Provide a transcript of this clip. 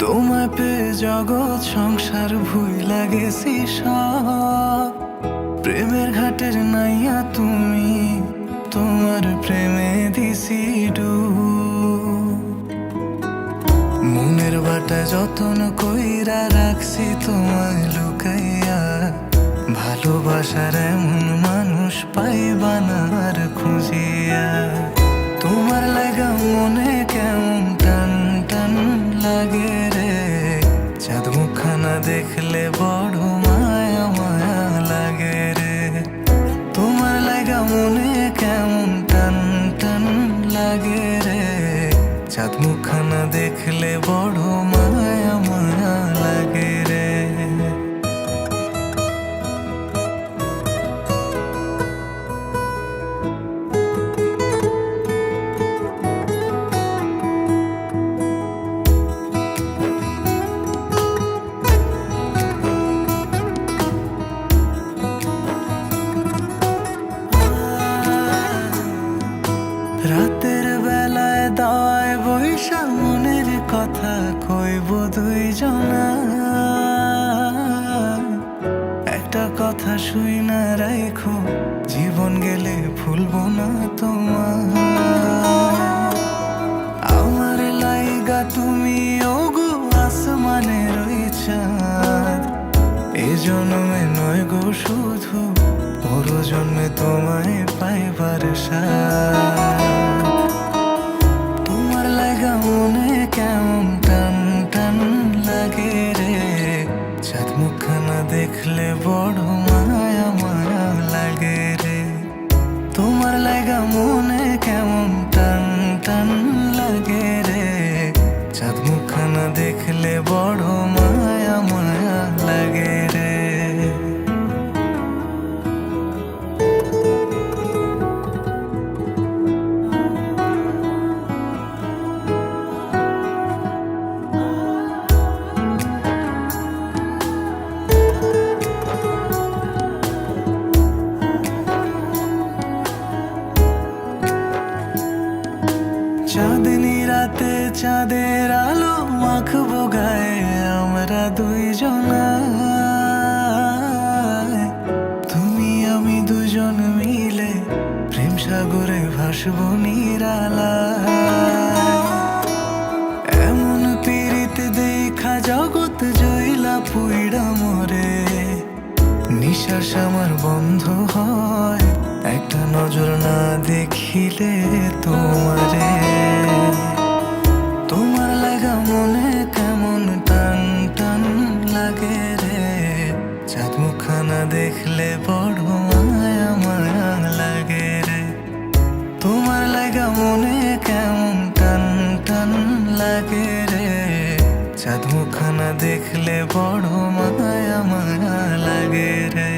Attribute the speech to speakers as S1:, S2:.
S1: তোমায় পেয়ে জগৎ সংসার ভুই সব। প্রেমের ঘাটের নাইয়া তুমি তোমার প্রেমে দিছি ডু। মনের বাটা যতন কইরা রাখছি তোমায় লুকাইয়া, ভালোবাসার এমন মানুষ পাইবা না আর খুঁজিয়া। তোমার লাগা মনে দেখলে বড় মায়া মায়া লাগে রে তোমার লাগা মনে দাওয়ায় বৈশা মনের কথা কইব দুইজনা। একটা কথা শুই না রাখো জীবন গেলে ভুলবো না তোমার। আমার লাইগা তুমি ওগো আসমানের ওই চাঁদ এ জন্মে নয় গো শুধু পর জন্মে তোমায় পাইবার সাথ চাঁদনি রাতে চাঁদের আলো মাখবো গায়ে আমরা দুইজনা তুমি, আমি দুজন মিলে প্রেম সাগরে ভাসবো নিরালা এমন পীড়িত দেখা জগৎ জইলা পুইড়া মরে। নিঃশ্বাস আমার বন্ধ হয়, একটা নজর না দেখিলে তোমারে। দেখলে বড় মায়া মায়া লাগে রে। তোমার লাগা মনে কেমন টান টান লাগে রে। চাঁদ দেখলে বড় মায়া মায়া লাগে রে।